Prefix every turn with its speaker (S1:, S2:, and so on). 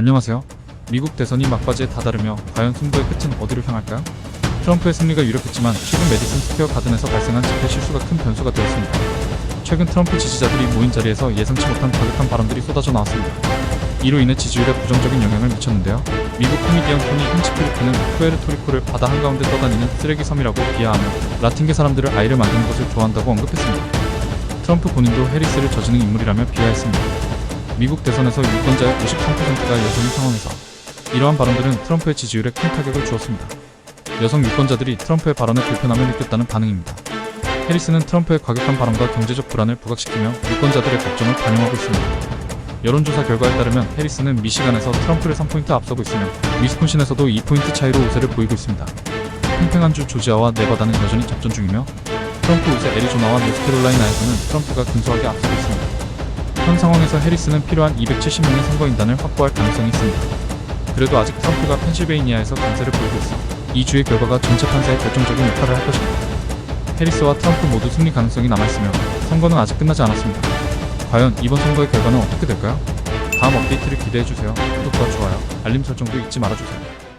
S1: 안녕하세요. 미국 대선이 막바지에 다다르며 과연 승부의 끝은 어디로 향할까요? 트럼프의 승리가 유력했지만 최근 메디슨 스퀘어 가든에서 발생한 집회 실수가 큰 변수가 되었습니다. 최근 트럼프 지지자들이 모인 자리에서 예상치 못한 과격한 발언들이 쏟아져 나왔습니다. 이로 인해 지지율에 부정적인 영향을 미쳤는데요. 미국 코미디언 토니 힌치필리프는 푸에르토리코를 바다 한가운데 떠다니는 쓰레기 섬이라고 비하하며 라틴계 사람들을 아이를 만드는 것을 좋아한다고 언급했습니다. 트럼프 본인도 해리스를 저지능 인물이라며 비하했습니다. 미국 대선에서 유권자의 93%가 여성인 상황에서 이러한 발언들은 트럼프의 지지율에 큰 타격을 주었습니다. 여성 유권자들이 트럼프의 발언에 불편함을 느꼈다는 반응입니다. 해리스는 트럼프의 과격한 발언과 경제적 불안을 부각시키며 유권자들의 걱정을 반영하고 있습니다. 여론조사 결과에 따르면 해리스는 미시간에서 트럼프를 3포인트 앞서고 있으며 위스콘신에서도 2포인트 차이로 우세를 보이고 있습니다. 팽팽한 주 조지아와 네바다는 여전히 접전 중이며 트럼프 우세 애리조나와 노스캐롤라이나에서는 트럼프가 근소하게 앞서고 있습니다. 현 상황에서 해리스는 필요한 270명의 선거인단을 확보할 가능성이 있습니다. 그래도 아직 트럼프가 펜실베이니아에서 강세를 보이고 있어 이 주의 결과가 전체 판세에 결정적인 역할을 할 것입니다. 해리스와 트럼프 모두 승리 가능성이 남아있으며 선거는 아직 끝나지 않았습니다. 과연 이번 선거의 결과는 어떻게 될까요? 다음 업데이트를 기대해주세요. 구독과 좋아요, 알림 설정도 잊지 말아주세요.